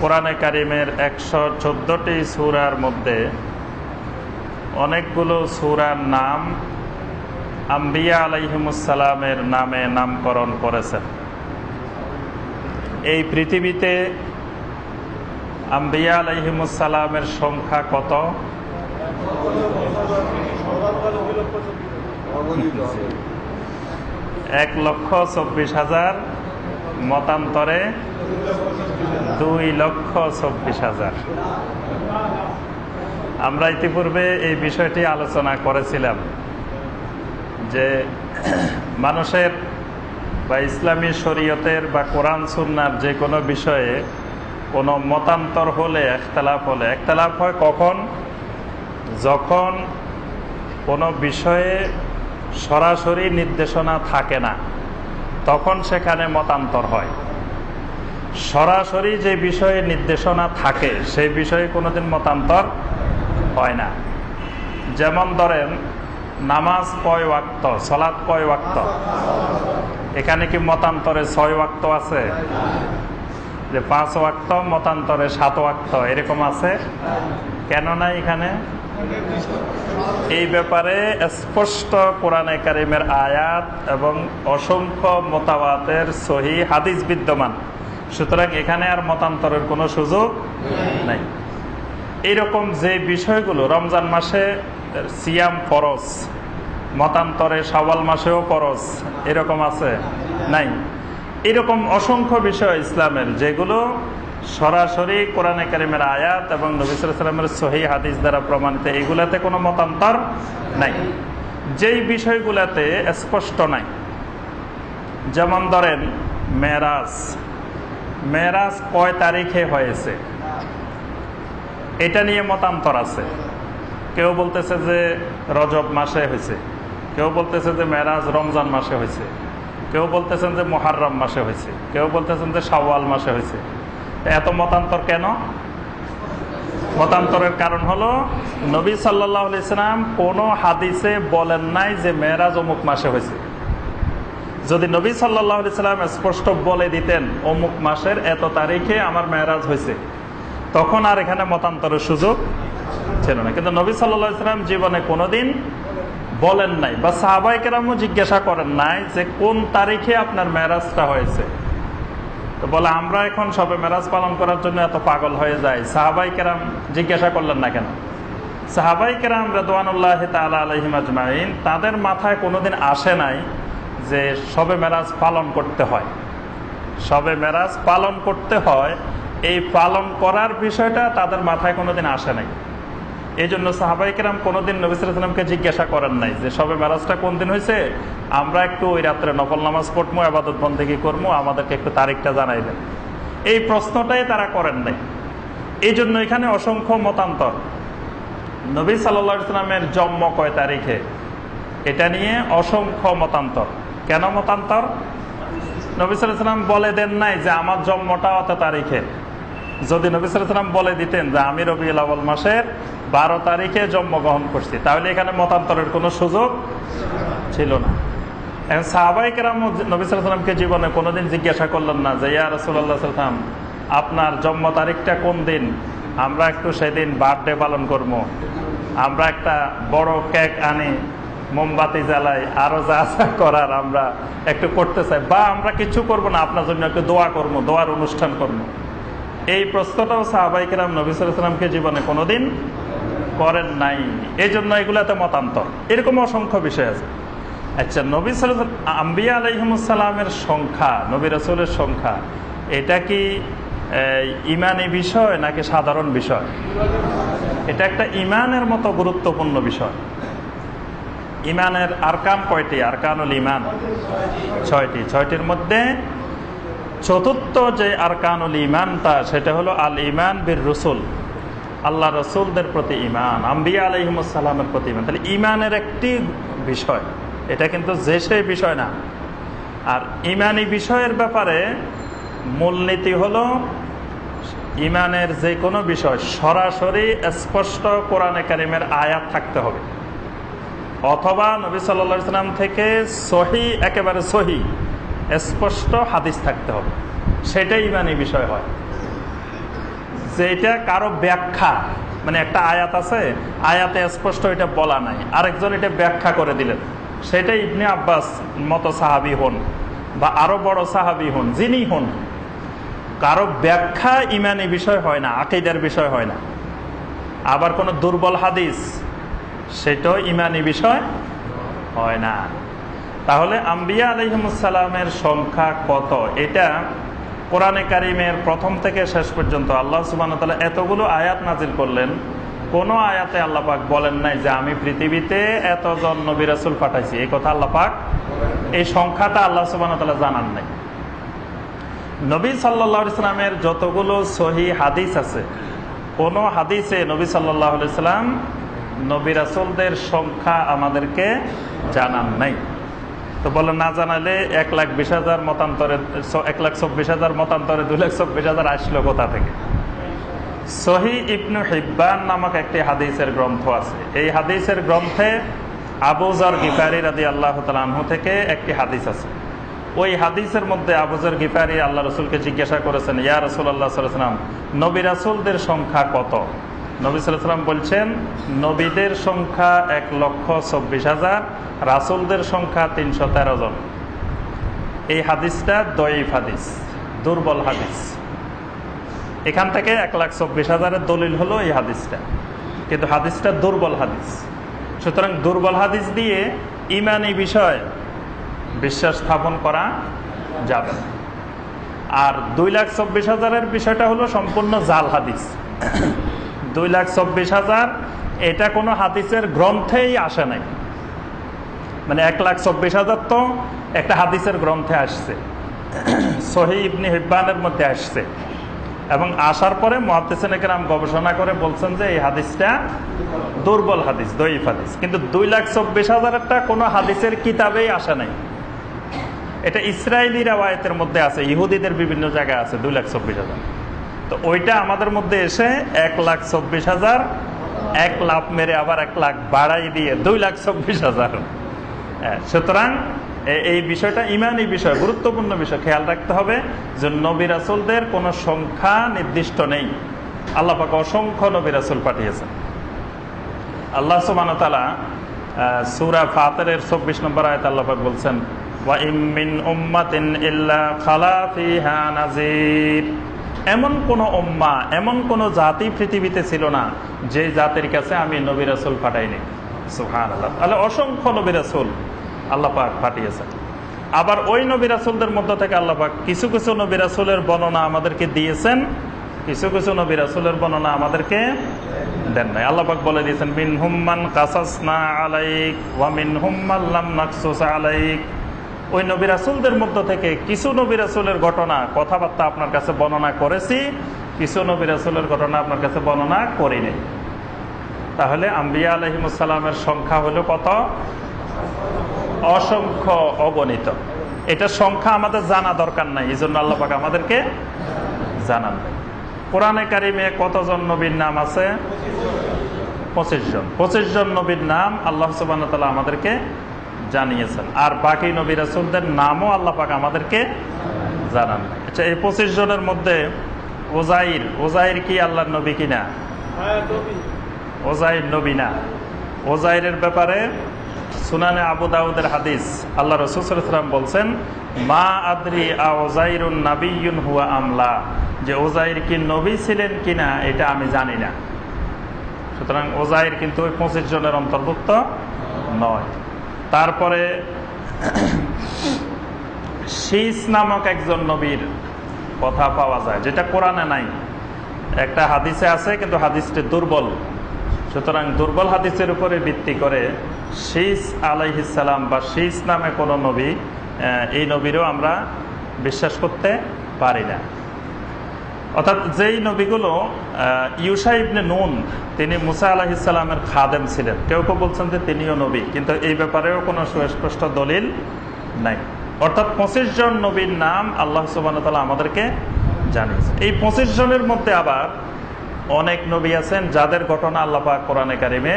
কোরআনে কারিমের একশো চোদ্দোটি সুরার মধ্যে অনেকগুলো সুরার নাম আম্বিয়া আলাইহিমুসালামের নামে নামকরণ করেছেন। এই পৃথিবীতে আম্বিয়া আলাইহিমুসালামের সংখ্যা কত? এক লক্ষ চব্বিশ হাজার মতান্তরে দুই লক্ষ চব্বিশ হাজার। আমরা ইতিপূর্বে এই বিষয়টি আলোচনা করেছিলাম যে মানুষের বা ইসলামী শরীয়তের বা কোরআন সুন্নার যে কোনো বিষয়ে কোনো মতান্তর হলে একতলাপ হলে একতলাপ হয় কখন? যখন কোনো বিষয়ে সরাসরি নির্দেশনা থাকে না। তখন সেখানে মতান্তর হয়। সরাসরি যে বিষয়ে নির্দেশনা থাকে সেই বিষয়ে কোনোদিন মতান্তর হয় না। যেমন ধরেন, নামাজ কয় ওয়াক্ত সলাৎ কয় ওয়াক্ত। এখানে কি মতান্তরে ছয় ওয়াক্ত আছে? যে পাঁচ ওয়াক্ত, মতান্তরে সাত ওয়াক্ত, এরকম আছে? কেন নাই এখানে? এই ব্যাপারে স্পষ্ট কোরআনে কারিমের আয়াত এবং অসংখ্য মতাবাতের সহি হাদিস বিদ্যমান। সুতরাং এখানে আর মতান্তরের কোনো সুযোগ নেই। এইরকম যে বিষয়গুলো, রমজান মাসে সিয়াম ফরজ, মতান্তরে সওয়াল মাসেও ফরজ, এরকম আছে? নাই। এরকম অসংখ্য বিষয় ইসলামের, যেগুলো সরাসরি কোরআনে কারিমের আয়াত এবং নবিসামের সহি হাদিস দ্বারা প্রমাণিত এইগুলাতে কোনো মতান্তর নাই। যেই বিষয়গুলাতে স্পষ্ট নাই, যেমন ধরেন মেরাজ। মেরাজ কয় তারিখে হয়েছে? এটা নিয়ে মতান্তর আছে। কেউ বলতেছে যে রজব মাসে হয়েছে। কেউ বলতেছে যে মেরাজ রমজান মাসে হয়েছে। কেউ বলতেছেন যে মহারম মাসে হয়েছে। কেউ বলতেছেন যে সাওয়াল মাসে হয়েছে। এত মতান্তর কেন? মতান্তরের কারণ হলো, নবী সাল্লাহ ইসলাম কোনো হাদিসে বলেন নাই যে মেয়েরাজ অমুক মাসে হয়েছে। যদি নবী সাল্লাহ ইসলাম স্পষ্ট বলে দিতেন, অমুক মাসের এত তারিখে আমার মেয়েরাজ হয়েছে, তখন আর এখানে মতান্তরের সুযোগ ছিল না। কিন্তু নবী সাল্লাহ ইসলাম জীবনে কোনোদিন বলেন নাই বা সাহাবাই কেরামও জিজ্ঞাসা করেন নাই যে কোন তারিখে আপনার মেরাজটা হয়েছে। তো বলে, আমরা এখন সবে মেরাজ পালন করার জন্য এত পাগল হয়ে যাই। সাহাবাই কেরাম জিজ্ঞাসা করলেন না কেন? সাহাবাই কেরাম রেদওয়ানুল্লাহ তালা আলহিম তাদের মাথায় কোনোদিন আসে নাই যে সবে মেরাজ পালন করতে হয়। সবে মেরাজ পালন করতে হয়, এই পালন করার বিষয়টা তাদের মাথায় কোনোদিন আসে নাই। এই জন্য সাহাবাইকেরাম কোনোদিন নবিসামকে জিজ্ঞাসা করেন নাই যে সবে মেরাজটা কোন দিন হয়েছে আমরা একটু ওই রাত্রে নকল নামাজ পড়ব আবাদত বন্দেগি করব আমাদেরকে একটু তারিখটা জানাই দেন এই প্রশ্নটাই তারা করেন নাই। এই জন্য এখানে অসংখ্য মতান্তর। নবী সাল্লা ইসলামের জন্ম কয় তারিখে? এটা নিয়ে অসংখ্য মতান্তর। কেন মতান্তর? নবী সাল্লাম বলে দেন নাই যে, আমার জন্মটা অত তারিখে। যদি নবী সাল্লাম বলে দিতেন যে, আমি রবি মাসের বারো তারিখে জন্মগ্রহণ করছি। তাহলে এখানে মতান্তরের কোনো সুযোগ ছিল না। এখন সাহাবাই কেরাম নবী জীবনে কোনোদিন জিজ্ঞাসা করলেন না যে, ইয়া রসুল্লাহ সাল্লাম আপনার জন্ম তারিখটা কোন দিন? আমরা একটু সেদিন বার্থডে পালন করব। আমরা একটা বড় কেক আনি, মোমবাতি জ্বালাই, আরও যা যা করার আমরা একটু করতে চাই। বা আমরা কিছু করব না, আপনার জন্য একটু দোয়া করব, দোয়ার অনুষ্ঠান করব। এই প্রশ্নটাও সাহাবাইকেরাম নবী সালামকে জীবনে কোনোদিন করেন নাই। এই জন্য এগুলাতে মতান্তর। এরকম অসংখ্য বিষয় আছে। আচ্ছা নবী সাল আম্বিয়া আলহিমসালামের সংখ্যা, নবী রসুলের সংখ্যা, এটা কি ইমানি বিষয় নাকি সাধারণ বিষয়? এটা একটা ইমানের মতো গুরুত্বপূর্ণ বিষয়। ইমানের আরকান কয়টি? আরকানুল ইমান ছয়টি। ছয়টির মধ্যে চতুর্থ যে আরকানুল ইমানটা সেটা হলো আল ইমান বীর রসুল আল্লাহ রসুলদের প্রতি ইমান আম্বিয়া আলহিমসাল্লামের প্রতি ইমান তাহলে ইমানের একটি বিষয়, এটা কিন্তু যে সেই বিষয় না। আর ইমানি বিষয়ের ব্যাপারে মূলনীতি হলো ইমানের যে কোনো বিষয় সরাসরি স্পষ্ট কোরআনে কারিমের আয়াত থাকতে হবে। অথবা নবী সাল্লা সাল্লাম থেকে সহি, একেবারে সহি, স্পষ্ট হাদিস থাকতে হবে। সেটাই ইমানি বিষয় হয়। যে এটা কারও ব্যাখ্যা মানে একটা আয়াত আছে, আয়াতে স্পষ্ট এটা বলা নাই। আরেকজন এটা ব্যাখ্যা করে দিলেন। সেটা ইবনে আব্বাস মতো সাহাবি হন বা আরও বড় সাহাবি হন, যিনি হন। কারও ব্যাখ্যা ইমানি বিষয় হয় না, আকিদার বিষয় হয় না। আবার কোনো দুর্বল হাদিস, সেটাও ইমানি বিষয় হয় না। তাহলে আম্বিয়া আলহিমসালামের সংখ্যা কত? এটা কোরআনে কারিমের প্রথম থেকে শেষ পর্যন্ত আল্লাহ সুবান এতগুলো আয়াত নাজিল করলেন, কোন আয়াতে আল্লাহ পাক বলেন নাই যে আমি পৃথিবীতে এতজন নবী রাসুল পাঠাইছি। এই কথা আল্লাহ পাক এই সংখ্যাটা আল্লাহ সুবান জানান নাই। নবী সাল্লাহ ইসলামের যতগুলো সহি হাদিস আছে, কোন হাদিসে নবী সাল্লাহ সাল্লাম নবী সংখ্যা আমাদেরকে জানান নাই। তো বলে না জানালে এক লাখ বিশ হাজার মতান্তরে এক লাখ চব্বিশ হাজার মতান্তরে, দুই লাখ চব্বিশ হাজার আসলো কোথা থেকে? সহি ইবনু হিব্বান নামক একটি হাদিসের গ্রন্থ আছে। এই হাদিসের গ্রন্থে আবুজার গিফারি রাদি আল্লাহ তালু থেকে একটি হাদিস আছে। ওই হাদিসের মধ্যে আবুজার গিফারি আল্লাহ রসুলকে জিজ্ঞাসা করেছেন, ইয়া রসুল আল্লাহ সাল্লাম নবী রাসুলদের সংখ্যা কত? নবী সাল্লাম বলছেন, নবীদের সংখ্যা এক লক্ষ চব্বিশ হাজার, রাসুলদের সংখ্যা তিনশো তেরো জন। এই হাদিসটা দয়ীফ হাদিস, দুর্বল হাদিস। এখান থেকে এক লাখ চব্বিশ হাজারের দলিল হলো এই হাদিসটা। কিন্তু হাদিসটা দুর্বল হাদিস। সুতরাং দুর্বল হাদিস দিয়ে ইমানি বিষয় বিশ্বাস স্থাপন করা যাবে আর দুই লাখ চব্বিশ হাজারের বিষয়টা হলো সম্পূর্ণ জাল হাদিস। দুই লাখ চব্বিশ হাজার, এটা কোনো হাদিসের গ্রন্থেই আসে নাই। মানে এক লাখ চব্বিশ হাজার তো একটা হাদিসের গ্রন্থে আসছে। সহি ইবনি হিব্বানের মধ্যে আসছে। এবং আসার পরে মহাদিসাম গবেষণা করে বলছেন যে এই হাদিসটা দুর্বল হাদিস দইফ হাদিস। কিন্তু দুই লাখ চব্বিশ হাজারটা কোনো হাদিসের কিতাবেই আসে নাই। এটা ইসরায়েলি রাওয়ায়তের মধ্যে আছে, ইহুদিদের বিভিন্ন জায়গায় আছে, দুই লাখ চব্বিশ হাজার। তো ওইটা আমাদের মধ্যে এসে এক লাখ চব্বিশ হাজার এক লাখ মেরে আবার এক লাখ বাড়াই দিয়ে দুই লাখ চব্বিশ হাজার। হ্যাঁ, সুতরাং এই বিষয়টা ইমানই বিষয় গুরুত্বপূর্ণ বিষয় খেয়াল রাখতে হবে যে নবী রাসুলদের কোনো সংখ্যা নির্দিষ্ট নেই। আল্লাহ পাকে অসংখ্য নবী রাসুল পাঠিয়েছেন। আল্লাহ সুবান তালা সুরা ফাতের চব্বিশ নম্বর আয়ত আল্লাপাক বলছেন এমন কোন উম্মা, এমন কোন জাতি পৃথিবীতে ছিল না যে জাতির কাছে আমি নবী রাসুল পাঠাইনি। সুহান আল্লাহ তাহলে অসংখ্য নবী রাসুল আল্লাহ পাক আবার ওই নবী রাসুলদের মধ্য থেকে আল্লাহ পাক কিছু কিছু নবী রাসুলের বর্ণনা আমাদেরকে দিয়েছেন, কিছু কিছু নবী রাসুলের বর্ণনা আমাদেরকে দেন নাই। আল্লাপাক বলে দিয়েছেন মিন হুম্মান কাসাসনা আলাইক ওয়া মিন হুম্মাল্লাম নাকসুস আলাইক। ওই নবী রাসুলদের মধ্য থেকে কিছু নবী রাসুলের ঘটনা, কথাবার্তা আপনার কাছে বর্ণনা করেছি, কিছু নবী রাসুলের ঘটনা আপনার কাছে বর্ণনা করিনি। তাহলে আম্বিয়া আলহিমসাল্লামের সংখ্যা হলো কত? অসংখ্য অগণিত। এটা সংখ্যা আমাদের জানা দরকার নাই এই জন্য আল্লাপাক আমাদেরকে জানান। কোরআনে কারিমে কতজন নবীর নাম আছে? পঁচিশ জন। পঁচিশ জন নবীর নাম আল্লাহ সুবান আমাদেরকে জানিয়েছেন। আর বাকি নবী রাসুলদের নামও আল্লাহ পাক আমাদেরকে জানান। আচ্ছা এই পঁচিশ জনের মধ্যে ওজাইর ওজাইর কি আল্লাহ নবী কিনা? ওজাইর নবী না। ওজাইরের ব্যাপারে সুনানে আবু দাউদের হাদিস আল্লাহ রসুলাম বলছেন, মা আদ্রি ওজাইরুন নাবিউন হুয়া আমলা? যে ওজাইর কি নবী ছিলেন কিনা, এটা আমি জানি না। সুতরাং ওজাইর কিন্তু ওই পঁচিশ জনের অন্তর্ভুক্ত নয়। তারপরে শীষ নামক একজন নবীর কথা পাওয়া যায়, যেটা কোরআনে নাই। একটা হাদিসে আছে, কিন্তু হাদিসটি দুর্বল। সুতরাং দুর্বল হাদিসের উপরে ভিত্তি করে শীষ আলাইহিসাল্লাম বা শীষ নামে কোনো নবী এই নবীরও আমরা বিশ্বাস করতে পারি না। অর্থাৎ যেই নবীগুলো ইউসা ইবনে নুন, তিনি মুসা আলাহিসাল্লামের খাদেম ছিলেন। কেউ কেউ বলছেন যে তিনিও নবী, কিন্তু এই ব্যাপারেও কোনো সুস্পষ্ট দলিল নাই। অর্থাৎ পঁচিশ জন নবীর নাম আল্লাহ সুবান আমাদেরকে জানিয়েছে এই পঁচিশ জনের মধ্যে আবার অনেক নবী আছেন যাদের ঘটনা আল্লাপা কোরআনে কারিমে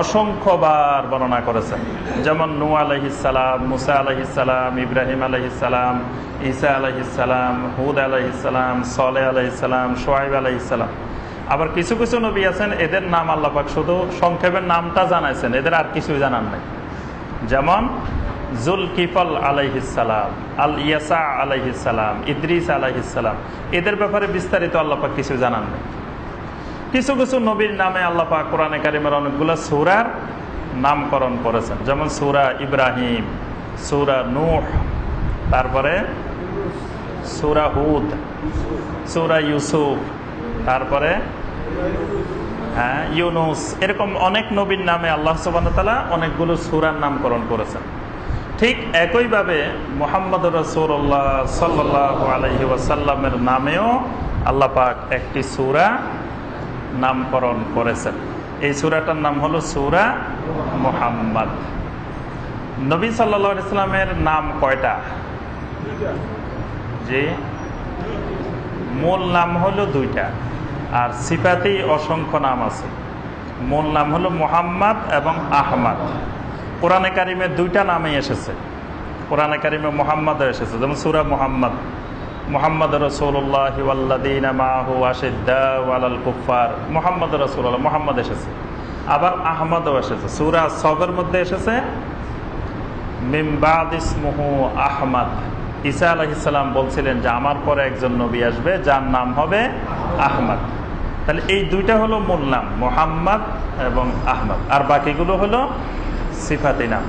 অসংখ্যবার বর্ণনা করেছেন। যেমন নু আলহিসাল্লাম মুসা আলহিসাল্লাম ইব্রাহিম আলহিসাল্লাম ঈসা আলহিসাল্লাম হুদ আলহিসাল্লাম সলে আলহিসাল্লাম সোহাইব আলহিসাল্লাম আবার কিছু কিছু নবী আছেন, এদের নাম আল্লাপাক শুধু সংক্ষেপের নামটা জানাইছেন, এদের আর কিছুই জানান নাই। যেমন জুল কিফল আলাইহিসালাম আল ইয়াসা আলাইহিসালাম ইদ্রিস আলাইহিসালাম এদের ব্যাপারে বিস্তারিত আল্লাপাক কিছু জানান নাই। কিছু কিছু নবীর নামে আল্লাপাক কোরআনে কারিমের অনেকগুলো সুরার নামকরণ করেছেন। যেমন সুরা ইব্রাহিম, সুরা নূহ, তারপরে সুরা হুদ, সুরা ইউসুফ, তারপরে হ্যাঁ ইউনুস, এরকম অনেক নবীর নামে আল্লাহ সুবাহতালা অনেকগুলো সুরার নামকরণ করেছেন। ঠিক একইভাবে মোহাম্মদ রসৌল্লাহ সাল্লাহ আলহি ওয়াসাল্লামের নামেও আল্লাহ পাক একটি সুরা নামকরণ করেছেন। এই সুরাটার নাম হলো সুরা মোহাম্মদ। নবী সাল্লা ইসলামের নাম কয়টা? যে মূল নাম হলো দুইটা। আর সিপাতেই অসংখ্য নাম আছে। মূল নাম হলো মোহাম্মদ এবং আহমদ। কোরআনে কারিমে দুইটা নামে এসেছে। কোরআনে কারিমে মোহাম্মদ এসেছে, যেমন সুরা মোহাম্মদ। মোহাম্মদ রসৌল্লাহ মাহু আশিদ্দাল কুফার মোহাম্মদ রসুল্লাহ মোহাম্মদ এসেছে। আবার আহমদও এসেছে। সুরা সবের মধ্যে এসেছে। আহমদ। ঈসা আলহিসাল্লাম বলছিলেন যে, আমার পরে একজন নবী আসবে, যার নাম হবে আহমদ। তাহলে এই দুইটা হলো মূল নাম, মোহাম্মদ এবং আহমদ। আর বাকিগুলো হলো সিফাতি নাম।